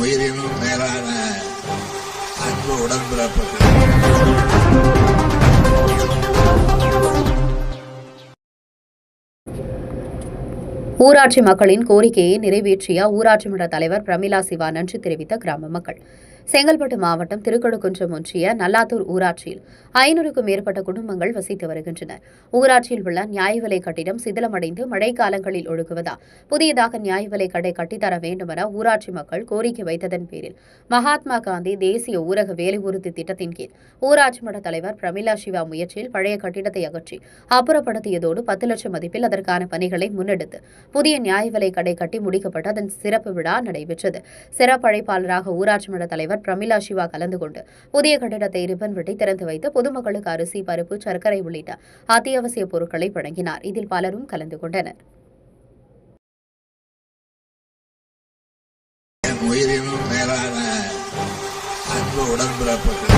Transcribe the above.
உயிரினும் மேலான அன்பு உடன்பிறப்புகள். ஊராட்சி மக்களின் கோரிக்கையை நிறைவேற்றிய ஊராட்சி மன்ற தலைவர் பிரமிளா சிவா நன்றி தெரிவித்த கிராம மக்கள். செங்கல்பட்டு மாவட்டம் திருக்கடுக்குன்றம் ஒன்றிய நல்லாத்தூர் ஊராட்சியில் ஐநூறுக்கும் மேற்பட்ட குடும்பங்கள் வசித்து வருகின்றன. ஊராட்சியில் உள்ள நியாய விலை கட்டிடம் சிதிலமடைந்து மழைக்காலங்களில் ஒழுகுவதால் புதியதாக நியாய விலை கடை கட்டித்தர வேண்டுமென ஊராட்சி மக்கள் கோரிக்கை வைத்ததன் பேரில் மகாத்மா காந்தி தேசிய ஊரக வேலை உறுதி திட்டத்தின் கீழ் ஊராட்சி மன்ற தலைவர் பிரமிளா சிவா முயற்சியில் பழைய கட்டிடத்தை அகற்றி அப்புறப்படுத்தியதோடு பத்து லட்சம் மதிப்பில் அதற்கான பணிகளை முன்னெடுத்து புதிய நியாய விலை கடை கட்டி முடிக்கப்பட்டு அதன் சிறப்பு விழா நடைபெற்றது. சிறப்பு அழைப்பாளராக ஊராட்சி மன்ற தலைவர் பிரமிளா சிவா கலந்து கொண்டு புதிய கட்டிடத்தை ரிப்பன் வெட்டி திறந்து வைத்து பொதுமக்களுக்கு அரிசி பருப்பு சர்க்கரை உள்ளிட்ட அத்தியாவசிய பொருட்களை வழங்கினார். இதில் பலரும் கலந்து கொண்டனர். உயிரினும் மேலான அன்பு உடன்பிறப்புகள்.